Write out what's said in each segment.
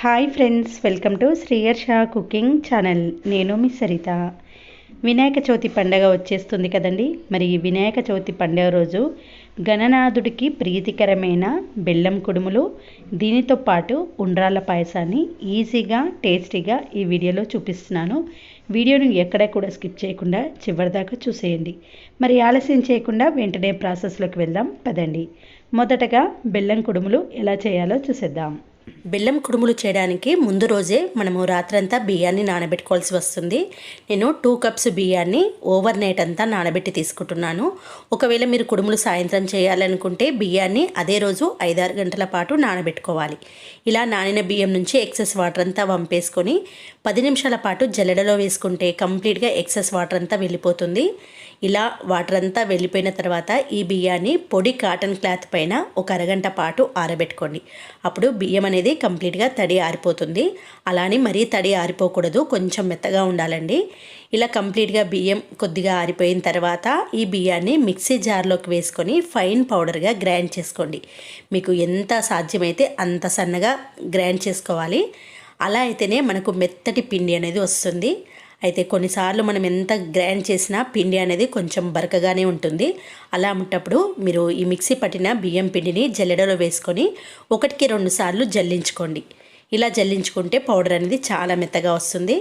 Hi friends welcome to శ్రీయర్ షా cooking channel నేను మీ సరిత. వినాయక చవితి పండగ వచ్చేస్తుంది కదండి. మరి వినాయక చవితి పండగ రోజు గణనాథుడికి ప్రీతికరమైన బెల్లం కుడుములు దీనితో పాటు ఉండ్రాళ్ళ పాయసాన్ని ఈజీగా టేస్టీగా ఈ వీడియోలో చూపిస్తున్నాను. వీడియోను ఎక్కడ కూడా స్కిప్ చేయకుండా చివరిదాకా చూసేయండి. మరి ఆలస్యం చేయకుండా వెంటనే ప్రాసెస్లోకి వెళ్దాం పదండి. మొదటగా బెల్లం కుడుములు ఎలా చేయాలో చూసేద్దాం. బెల్లం కుడుములు చేయడానికి ముందు రోజే మనము రాత్రంతా బియ్యాన్ని నానబెట్టుకోవాల్సి వస్తుంది. నేను టూ కప్స్ బియ్యాన్ని ఓవర్ నైట్ అంతా నానబెట్టి తీసుకుంటున్నాను. ఒకవేళ మీరు కుడుములు సాయంత్రం చేయాలనుకుంటే బియ్యాన్ని అదే రోజు ఐదారు గంటల పాటు నానబెట్టుకోవాలి. ఇలా నానిన బియ్యం నుంచి ఎక్సెస్ వాటర్ అంతా వంపేసుకొని పది నిమిషాల పాటు జల్లెడలో వేసుకుంటే కంప్లీట్గా ఎక్సెస్ వాటర్ అంతా వెళ్ళిపోతుంది. ఇలా వాటర్ అంతా వెళ్ళిపోయిన తర్వాత ఈ బియ్యాన్ని పొడి కాటన్ క్లాత్ పైన ఒక అరగంట పాటు ఆరబెట్టుకోండి. అప్పుడు బియ్యం అనేది కంప్లీట్గా తడి ఆరిపోతుంది. అలానే మరీ తడి ఆరిపోకూడదు. కొంచెం మెత్తగా ఉండాలండి. ఇలా కంప్లీట్గా బియ్యం కొద్దిగా ఆరిపోయిన తర్వాత ఈ బియ్యాన్ని మిక్సీ జార్లోకి వేసుకొని ఫైన్ పౌడర్గా గ్రైండ్ చేసుకోండి. మీకు ఎంత సాధ్యమైతే అంత సన్నగా గ్రైండ్ చేసుకోవాలి. అలా అయితేనే మనకు మెత్తటి పిండి అనేది వస్తుంది. అయితే కొన్నిసార్లు మనం ఎంత గ్రైండ్ చేసినా పిండి అనేది కొంచెం బరకగానే ఉంటుంది. అలా ఉన్నప్పుడు మీరు ఈ మిక్సీ పట్టిన బియ్యం పిండిని జల్లెడలో వేసుకొని ఒకటికి రెండు సార్లు జల్లించుకోండి. ఇలా జల్లించుకుంటే పౌడర్ అనేది చాలా మెత్తగా వస్తుంది.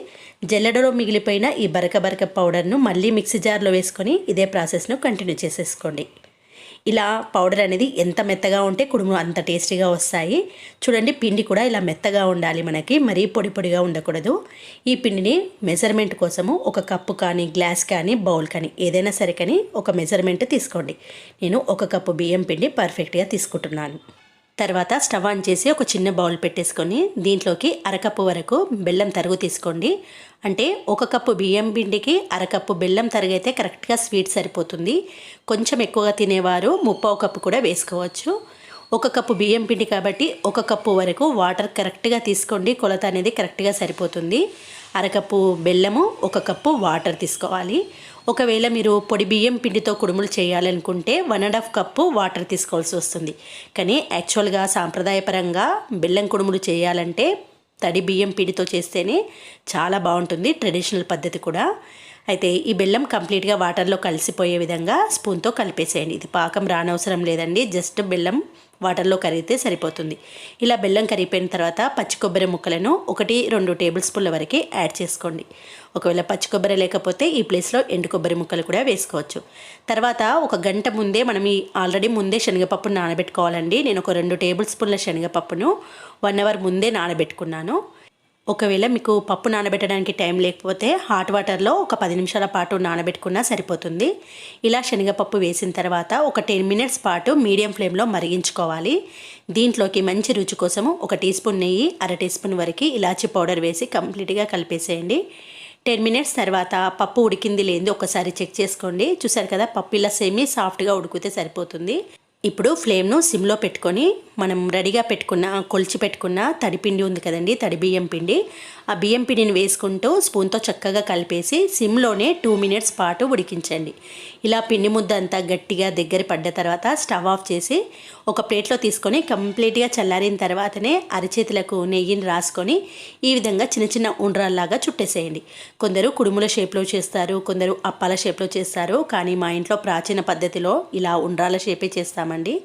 జల్లెడలో మిగిలిపోయిన ఈ బరక బరక పౌడర్ను మళ్ళీ మిక్సీ జార్లో వేసుకొని ఇదే ప్రాసెస్ను కంటిన్యూ చేసేసుకోండి. ఇలా పౌడర్ అనేది ఎంత మెత్తగా ఉంటే కుడుములు అంత టేస్టీగా వస్తాయి. చూడండి పిండి కూడా ఇలా మెత్తగా ఉండాలి మనకి మరీ పొడి పొడిగా ఉండకూడదు. ఈ పిండిని మెజర్మెంట్ కోసము ఒక కప్పు కానీ గ్లాస్ కానీ బౌల్ కానీ ఏదైనా సరే కానీ ఒక మెజర్మెంట్ తీసుకోండి. నేను ఒక కప్పు బియ్యం పిండి పర్ఫెక్ట్గా తీసుకుంటున్నాను. తర్వాత స్టవ్ ఆన్ చేసి ఒక చిన్న బౌల్ పెట్టేసుకొని దీంట్లోకి అరకప్పు వరకు బెల్లం తరుగు తీసుకోండి. అంటే ఒక కప్పు బియ్యం పిండికి అరకప్పు బెల్లం తరుగైతే కరెక్ట్గా స్వీట్ సరిపోతుంది. కొంచెం ఎక్కువగా తినేవారు ముప్పావు కప్పు కూడా వేసుకోవచ్చు. ఒక కప్పు బియ్యం పిండి కాబట్టి ఒక కప్పు వరకు వాటర్ కరెక్ట్గా తీసుకోండి. కొలత అనేది కరెక్ట్గా సరిపోతుంది. అరకప్పు బెల్లము ఒక కప్పు వాటర్ తీసుకోవాలి. ఒకవేళ మీరు పొడి బియ్యం పిండితో కుడుములు చేయాలనుకుంటే one and half cup water తీసుకోవాల్సి వస్తుంది. కానీ యాక్చువల్గా సాంప్రదాయపరంగా బెల్లం కుడుములు చేయాలంటే తడి బియ్యం పిండితో చేస్తేనే చాలా బాగుంటుంది ట్రెడిషనల్ పద్ధతి కూడా. అయితే ఈ బెల్లం కంప్లీట్గా వాటర్లో కలిసిపోయే విధంగా స్పూన్తో కలిపేసేయండి. ఇది పాకం రానవసరం లేదండి. జస్ట్ బెల్లం వాటర్లో కరిగితే సరిపోతుంది. ఇలా బెల్లం కరిగిపోయిన తర్వాత పచ్చి కొబ్బరి ముక్కలను ఒకటి రెండు టేబుల్ స్పూన్ల వరకు యాడ్ చేసుకోండి. ఒకవేళ పచ్చి కొబ్బరి లేకపోతే ఈ ప్లేస్లో ఎండు కొబ్బరి ముక్కలు కూడా వేసుకోవచ్చు. తర్వాత ఒక గంట ముందే మనం ఈ ఆల్రెడీ ముందే శనగపప్పును నానబెట్టుకోవాలండి. నేను ఒక రెండు టేబుల్ స్పూన్ల శనగపప్పును వన్ అవర్ ముందే నానబెట్టుకున్నాను. ఒకవేళ మీకు పప్పు నానబెట్టడానికి టైం లేకపోతే హాట్ వాటర్లో ఒక పది నిమిషాల పాటు నానబెట్టుకున్నా సరిపోతుంది. ఇలా శనగపప్పు వేసిన తర్వాత ఒక టెన్ మినిట్స్ పాటు మీడియం ఫ్లేమ్లో మరిగించుకోవాలి. దీంట్లోకి మంచి రుచి కోసము ఒక టీ స్పూన్ నెయ్యి అర టీ స్పూన్ వరకు ఇలాచీ పౌడర్ వేసి కంప్లీట్గా కలిపేసేయండి. టెన్ మినిట్స్ తర్వాత పప్పు ఉడికింది లేదు ఒకసారి చెక్ చేసుకోండి. చూసారు కదా పప్పు ఇలా సెమీ సాఫ్ట్గా ఉడికితే సరిపోతుంది. ఇప్పుడు ఫ్లేమ్ను సిమ్లో పెట్టుకొని మనం రెడీగా పెట్టుకున్న కొలిచి పెట్టుకున్న తడిపిండి ఉంది కదండి తడి బియ్యం పిండి. ఆ బియ్యం పిండిని వేసుకుంటూ స్పూన్తో చక్కగా కలిపేసి సిమ్లోనే టూ మినిట్స్ పాటు ఉడికించండి. ఇలా పిండి ముద్ద అంతా గట్టిగా దగ్గర పడ్డ తర్వాత స్టవ్ ఆఫ్ చేసి ఒక ప్లేట్లో తీసుకొని కంప్లీట్గా చల్లారిన తర్వాతనే అరిచేతులకు నెయ్యిని రాసుకొని ఈ విధంగా చిన్న చిన్న ఉండ్రాల్లాగా చుట్టేసేయండి. కొందరు కుడుముల షేప్లో చేస్తారు కొందరు అప్పాల షేప్లో చేస్తారు కానీ మా ఇంట్లో ప్రాచీన పద్ధతిలో ఇలా ఉండ్రాల షేపే చేస్తామని చేస్తామండి.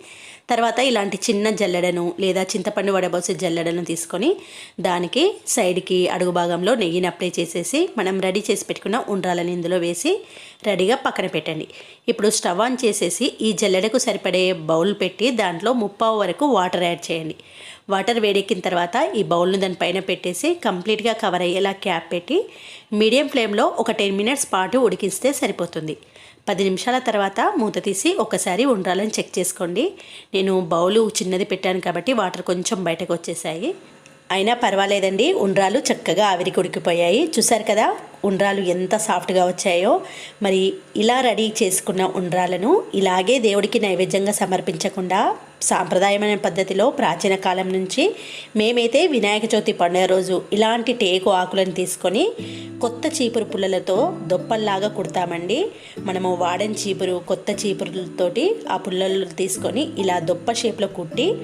తర్వాత ఇలాంటి చిన్న జల్లెడను లేదా చింతపండు వడబోసే జల్లెడను తీసుకొని దానికి సైడ్కి అడుగు భాగంలో నెయ్యిని అప్లై చేసేసి మనం రెడీ చేసి పెట్టుకున్న ఉండ్రాలని ఇందులో వేసి రెడీగా పక్కన పెట్టండి. ఇప్పుడు స్టవ్ ఆన్ చేసేసి ఈ జల్లెడకు సరిపడే బౌల్ పెట్టి దాంట్లో ముప్పావు వరకు వాటర్ యాడ్ చేయండి. వాటర్ వేడెక్కిన తర్వాత ఈ బౌల్ను దానిపైన పెట్టేసి కంప్లీట్గా కవర్ అయ్యేలా క్యాప్ పెట్టి మీడియం ఫ్లేమ్లో ఒక టెన్ మినిట్స్ పాటు ఉడికిస్తే సరిపోతుంది. పది నిమిషాల తర్వాత మూత తీసి ఒకసారి ఉండాలని చెక్ చేసుకోండి. నేను బౌలు చిన్నది పెట్టాను కాబట్టి వాటర్ కొంచెం బయటకు వచ్చేసాయి. అయినా పర్వాలేదండి ఉండ్రాలు చక్కగా ఆవిరికి ఉడికిపోయాయి. చూసారు కదా ఉండ్రాలు ఎంత సాఫ్ట్గా వచ్చాయో. మరి ఇలా రెడీ చేసుకున్న ఉండ్రాలను ఇలాగే దేవుడికి నైవేద్యంగా సమర్పించకుండా సాంప్రదాయమైన పద్ధతిలో ప్రాచీన కాలం నుంచి మేమైతే వినాయక చవితి పండుగ రోజు ఇలాంటి టేకు ఆకులను తీసుకొని కొత్త చీపురు పుల్లలతో దొప్పల్లాగా కుడతామండి. మనము వాడని చీపురు కొత్త చీపురులతోటి ఆ పుల్లలు తీసుకొని ఇలా దొప్ప షేప్లో కుట్టి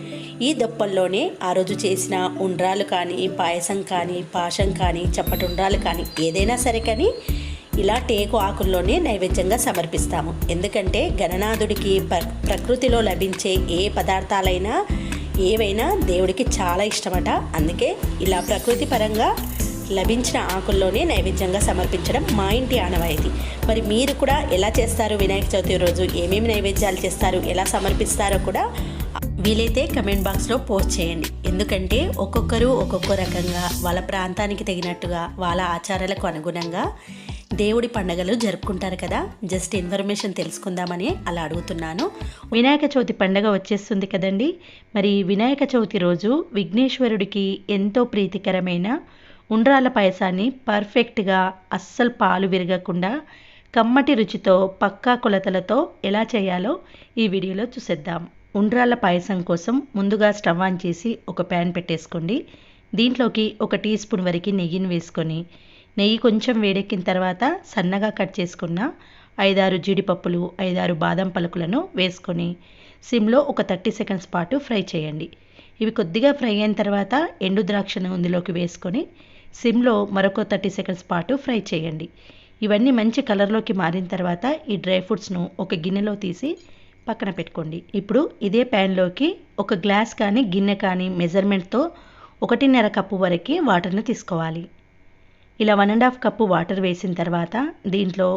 ఈ దొప్పల్లోనే ఆ రోజు చేసిన ఉండ్రాలు కానీ పాయసం కానీ పాషం కానీ చప్పటి ఉండ్రాలు కానీ ఏదైనా సరే కానీ ఇలా టేకు ఆకుల్లోనే నైవేద్యంగా సమర్పిస్తాము. ఎందుకంటే గణనాథుడికి ప్రకృతిలో లభించే ఏ పదార్థాలైనా ఏవైనా దేవుడికి చాలా ఇష్టమట. అందుకే ఇలా ప్రకృతి పరంగా లభించిన ఆకుల్లోనే నైవేద్యంగా సమర్పించడం మా ఇంటి ఆనవాయితీ. మరి మీరు కూడా ఎలా చేస్తారు? వినాయక చవితి రోజు ఏమేమి నైవేద్యాలు చేస్తారు? ఎలా సమర్పిస్తారో కూడా వీలైతే కమెంట్ బాక్స్లో పోస్ట్ చేయండి. ఎందుకంటే ఒక్కొక్కరు ఒక్కొక్క రకంగా వాళ్ళ ప్రాంతానికి తగినట్టుగా వాళ్ళ ఆచారాలకు అనుగుణంగా దేవుడి పండగలు జరుపుకుంటారు కదా. జస్ట్ ఇన్ఫర్మేషన్ తెలుసుకుందామని అలా అడుగుతున్నాను. వినాయక చవితి పండగ వచ్చేస్తుంది కదండి. మరి వినాయక చవితి రోజు విఘ్నేశ్వరుడికి ఎంతో ప్రీతికరమైన ఉండ్రాల పాయసాన్ని పర్ఫెక్ట్గా అస్సలు పాలు విరగకుండా కమ్మటి రుచితో పక్కా కొలతలతో ఎలా చేయాలో ఈ వీడియోలో చూసేద్దాం. ఉండ్రాల పాయసం కోసం ముందుగా స్టవ్ ఆన్ చేసి ఒక ప్యాన్ పెట్టేసుకోండి. దీంట్లోకి ఒక టీ స్పూన్ వరకు నెయ్యిని వేసుకొని నెయ్యి కొంచెం వేడెక్కిన తర్వాత సన్నగా కట్ చేసుకున్న ఐదారు జీడిపప్పులు ఐదారు బాదం పలుకులను వేసుకొని సిమ్లో ఒక థర్టీ సెకండ్స్ పాటు ఫ్రై చేయండి. ఇవి కొద్దిగా ఫ్రై అయిన తర్వాత ఎండు ద్రాక్షను ఇందులోకి వేసుకొని సిమ్లో మరొక థర్టీ సెకండ్స్ పాటు ఫ్రై చేయండి. ఇవన్నీ మంచి కలర్లోకి మారిన తర్వాత ఈ డ్రై ఫ్రూట్స్ను ఒక గిన్నెలో తీసి పక్కన పెట్టుకోండి. ఇప్పుడు ఇదే ప్యాన్లోకి ఒక గ్లాస్ కానీ గిన్నె కానీ మెజర్మెంట్తో ఒకటిన్నర కప్పు వరకు వాటర్ని తీసుకోవాలి. ఇలా one and half cup water వేసిన తర్వాత దీంట్లో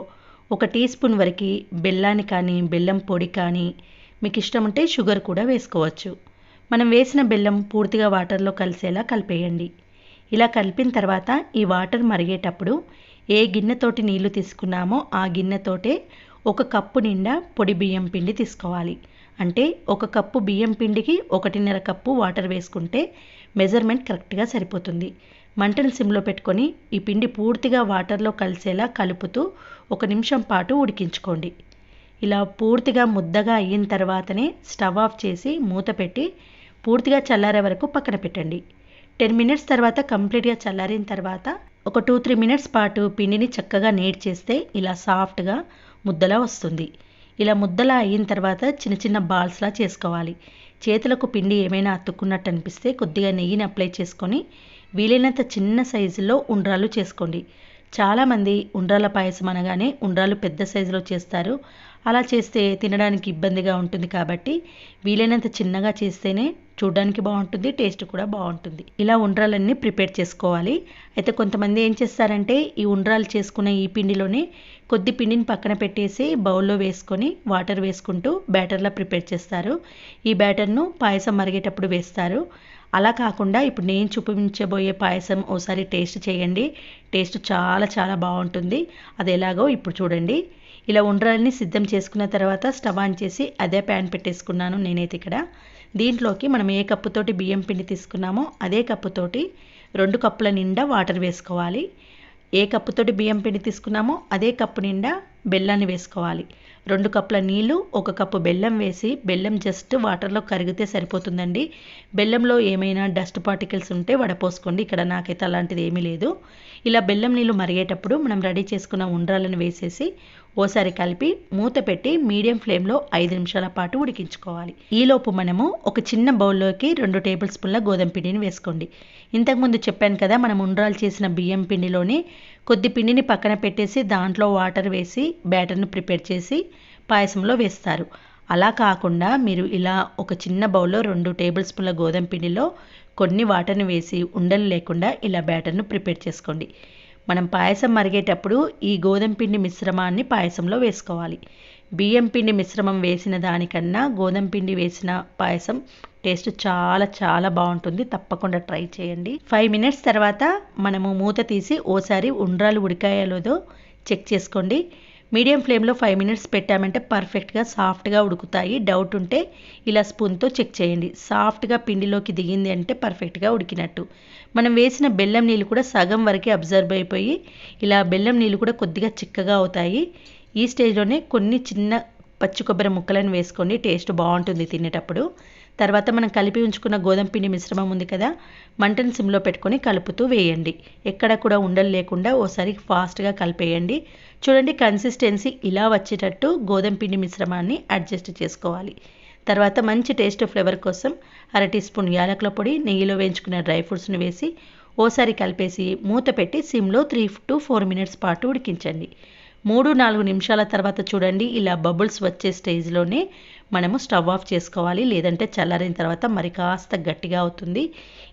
ఒక టీ స్పూన్ వరకు బెల్లాన్ని కానీ బెల్లం పొడి కానీ మీకు ఇష్టం ఉంటే షుగర్ కూడా వేసుకోవచ్చు. మనం వేసిన బెల్లం పూర్తిగా వాటర్లో కలిసేలా కలిపేయండి. ఇలా కలిపిన తర్వాత ఈ వాటర్ మరిగేటప్పుడు ఏ గిన్నెతోటి నీళ్ళు తీసుకున్నామో ఆ గిన్నెతోటే ఒక కప్పు నిండా పొడి బియ్యం పిండి తీసుకోవాలి. అంటే ఒక కప్పు బియ్యం పిండికి ఒకటిన్నర కప్పు వాటర్ వేసుకుంటే మెజర్మెంట్ కరెక్ట్గా సరిపోతుంది. మంటను సిమ్లో పెట్టుకొని ఈ పిండి పూర్తిగా వాటర్లో కలిసేలా కలుపుతూ ఒక నిమిషం పాటు ఉడికించుకోండి. ఇలా పూర్తిగా ముద్దగా అయిన తర్వాతనే స్టవ్ ఆఫ్ చేసి మూత పెట్టి పూర్తిగా చల్లారే వరకు పక్కన పెట్టండి. టెన్ మినిట్స్ తర్వాత కంప్లీట్గా చల్లారిన తర్వాత ఒక టూ త్రీ మినిట్స్ పాటు పిండిని చక్కగా నీట్ చేస్తే ఇలా సాఫ్ట్గా ముద్దలా వస్తుంది. ఇలా ముద్దలా అయిన తర్వాత చిన్న చిన్న బాల్స్లా చేసుకోవాలి. చేతులకు పిండి ఏమైనా అతుక్కున్నట్టు అనిపిస్తే కొద్దిగా నెయ్యిని అప్లై చేసుకొని వీలైనంత చిన్న సైజులో ఉండ్రాలు చేసుకోండి. చాలామంది ఉండ్రాల పాయసం అనగానే ఉండ్రాలు పెద్ద సైజులో చేస్తారు. అలా చేస్తే తినడానికి ఇబ్బందిగా ఉంటుంది కాబట్టి వీలైనంత చిన్నగా చేస్తేనే చూడడానికి బాగుంటుంది టేస్ట్ కూడా బాగుంటుంది. ఇలా ఉండ్రాలన్నీ ప్రిపేర్ చేసుకోవాలి. అయితే కొంతమంది ఏం చేస్తారంటే ఈ ఉండ్రాలు చేసుకున్న ఈ పిండిలోనే కొద్ది పిండిని పక్కన పెట్టేసి బౌల్లో వేసుకొని వాటర్ వేసుకుంటూ బ్యాటర్లా ప్రిపేర్ చేస్తారు. ఈ బ్యాటర్ను పాయసం మరిగేటప్పుడు వేస్తారు. అలా కాకుండా ఇప్పుడు నేను చూపించబోయే పాయసం ఓసారి టేస్ట్ చేయండి. టేస్ట్ చాలా చాలా బాగుంటుంది. అది ఎలాగో ఇప్పుడు చూడండి. ఇలా ఉండ్రాలని సిద్ధం చేసుకున్న తర్వాత స్టవ్ ఆన్ చేసి అదే ప్యాన్ పెట్టేసుకున్నాను నేనైతే ఇక్కడ. దీంట్లోకి మనం ఏ కప్పుతోటి బియ్యం పిండి తీసుకున్నామో అదే కప్పుతోటి రెండు కప్పుల నిండా వాటర్ వేసుకోవాలి. ఏ కప్పుతోటి బియ్యం పిండి తీసుకున్నామో అదే కప్పు నిండా బెల్లాన్ని వేసుకోవాలి. రెండు కప్పుల నీళ్ళు ఒక కప్పు బెల్లం వేసి బెల్లం జస్ట్ వాటర్లో కరిగితే సరిపోతుందండి. బెల్లంలో ఏమైనా డస్ట్ పార్టికల్స్ ఉంటే వడపోసుకోండి. ఇక్కడ నాకైతే అలాంటిది ఏమీ లేదు. ఇలా బెల్లం నీళ్ళు మరిగేటప్పుడు మనం రెడీ చేసుకున్న ఉండ్రాలను వేసేసి ఓసారి కలిపి మూత పెట్టి మీడియం ఫ్లేమ్లో ఐదు నిమిషాల పాటు ఉడికించుకోవాలి. ఈలోపు మనము ఒక చిన్న బౌల్లోకి రెండు టేబుల్ స్పూన్ల గోధుమ పిండిని వేసుకోండి. ఇంతకుముందు చెప్పాను కదా మనం ఉండ్రాలు చేసిన బియ్యం పిండిలోని కొద్ది పిండిని పక్కన పెట్టేసి దాంట్లో వాటర్ వేసి బ్యాటర్ను ప్రిపేర్ చేసి పాయసంలో వేస్తారు. అలా కాకుండా మీరు ఇలా ఒక చిన్న బౌల్లో రెండు టేబుల్ స్పూన్ల గోధుమ పిండిలో కొన్ని వాటర్ని వేసి ఉండలు లేకుండా ఇలా బ్యాటర్ను ప్రిపేర్ చేసుకోండి. మనం పాయసం మరిగేటప్పుడు ఈ గోధుమ పిండి మిశ్రమాన్ని పాయసంలో వేసుకోవాలి. బియ్యం పిండి మిశ్రమం వేసిన దానికన్నా గోధుమ పిండి వేసిన పాయసం టేస్ట్ చాలా చాలా బాగుంటుంది. తప్పకుండా ట్రై చేయండి. ఫైవ్ మినిట్స్ తర్వాత మనము మూత తీసి ఓసారి ఉండ్రాలు ఉడికాయలేదో చెక్ చేసుకోండి. మీడియం ఫ్లేమ్లో ఫైవ్ మినిట్స్ పెట్టామంటే పర్ఫెక్ట్గా సాఫ్ట్గా ఉడుకుతాయి. డౌట్ ఉంటే ఇలా స్పూన్తో చెక్ చేయండి. సాఫ్ట్గా పిండిలోకి దిగింది అంటే పర్ఫెక్ట్గా ఉడికినట్టు. మనం వేసిన బెల్లం నీళ్ళు కూడా సగం వరకే అబ్జర్వ్ అయిపోయి ఇలా బెల్లం నీళ్ళు కూడా కొద్దిగా చిక్కగా అవుతాయి. ఈ స్టేజ్లోనే కొన్ని చిన్న పచ్చి కొబ్బరి ముక్కలను వేసుకోండి టేస్ట్ బాగుంటుంది తినేటప్పుడు. తర్వాత మనం కలిపి ఉంచుకున్న గోధుమ పిండి మిశ్రమం ఉంది కదా మంటను సిమ్లో పెట్టుకొని కలుపుతూ వేయండి. ఎక్కడ కూడా ఉండలు లేకుండా ఓసారి ఫాస్ట్గా కలిపేయండి. చూడండి కన్సిస్టెన్సీ ఇలా వచ్చేటట్టు గోధుమ పిండి మిశ్రమాన్ని అడ్జస్ట్ చేసుకోవాలి. తర్వాత మంచి టేస్ట్ ఫ్లేవర్ కోసం అర టీ స్పూన్ యాలకుల పొడి నెయ్యిలో వేయించుకున్న డ్రై ఫ్రూట్స్ని వేసి ఓసారి కలిపేసి మూత పెట్టి సిమ్లో త్రీ టు ఫోర్ మినిట్స్ పాటు ఉడికించండి. మూడు నాలుగు నిమిషాల తర్వాత చూడండి ఇలా బబుల్స్ వచ్చే స్టేజ్లోనే మనము స్టవ్ ఆఫ్ చేసుకోవాలి. లేదంటే చల్లారిన తర్వాత మరి కాస్త గట్టిగా అవుతుంది.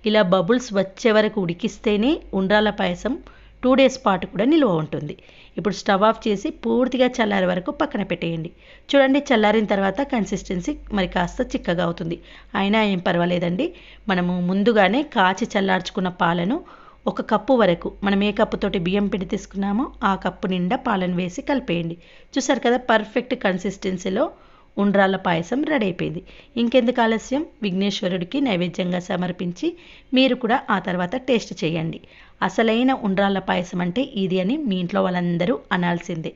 ఇలా బబుల్స్ వచ్చే వరకు ఉడికిస్తేనే ఉండ్రాల పాయసం టూ డేస్ పాటు కూడా నిల్వ ఉంటుంది. ఇప్పుడు స్టవ్ ఆఫ్ చేసి పూర్తిగా చల్లారే వరకు పక్కన పెట్టేయండి. చూడండి చల్లారిన తర్వాత కన్సిస్టెన్సీ మరి కాస్త చిక్కగా అవుతుంది. అయినా ఏం పర్వాలేదండి. మనము ముందుగానే కాచి చల్లార్చుకున్న పాలను ఒక కప్పు వరకు మనం ఏ కప్పుతోటి బియ్యం పిండి తీసుకున్నామో ఆ కప్పు నిండా పాలను వేసి కలిపేయండి. చూసారు కదా పర్ఫెక్ట్ కన్సిస్టెన్సీలో ఉండ్రాళ్ళ పాయసం రెడీ అయిపోయింది. ఇంకెందుకు ఆలస్యం? విఘ్నేశ్వరుడికి నైవేద్యంగా సమర్పించి మీరు కూడా ఆ తర్వాత టేస్ట్ చేయండి. అసలైన ఉండ్రాళ్ళ పాయసం అంటే ఇది అని మీ ఇంట్లో వాళ్ళందరూ అనాల్సిందే.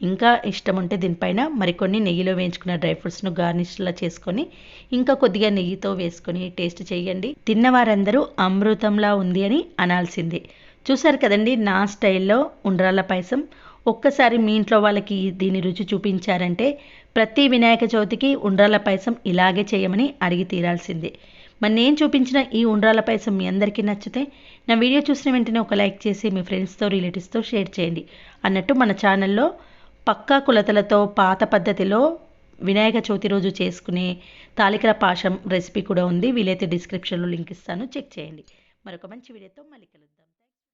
ఇంకా ఇష్టం ఉంటే దీనిపైన మరికొన్ని నెయ్యిలో వేయించుకున్న డ్రై ఫ్రూట్స్ను గార్నిష్లా చేసుకొని ఇంకా కొద్దిగా నెయ్యితో వేసుకొని టేస్ట్ చేయండి. తిన్నవారందరూ అమృతంలా ఉంది అని అనాల్సిందే. చూసారు కదండి నా స్టైల్లో ఉండ్రాల పాయసం. ఒక్కసారి మీ ఇంట్లో వాళ్ళకి దీని రుచి చూపించారంటే ప్రతి వినాయక చవితికి ఉండ్రాల పాయసం ఇలాగే చేయమని అడిగి తీరాల్సిందే. మరి నేను చూపించిన ఈ ఉండ్రాల పాయసం మీ అందరికీ నచ్చితే నా వీడియో చూసిన వెంటనే ఒక లైక్ చేసి మీ ఫ్రెండ్స్తో రిలేటివ్స్తో షేర్ చేయండి. అన్నట్టు మన ఛానల్లో పక్కా కులతలతో పాత పద్ధతిలో వినాయక చవితి రోజు చేసుకునే తాలికల పాశం రెసిపీ కూడా ఉంది. వీలైతే డిస్క్రిప్షన్లో లింక్ ఇస్తాను. చెక్ చేయండి. మరొక మంచి వీడియోతో మళ్ళీ కలుద్దాం.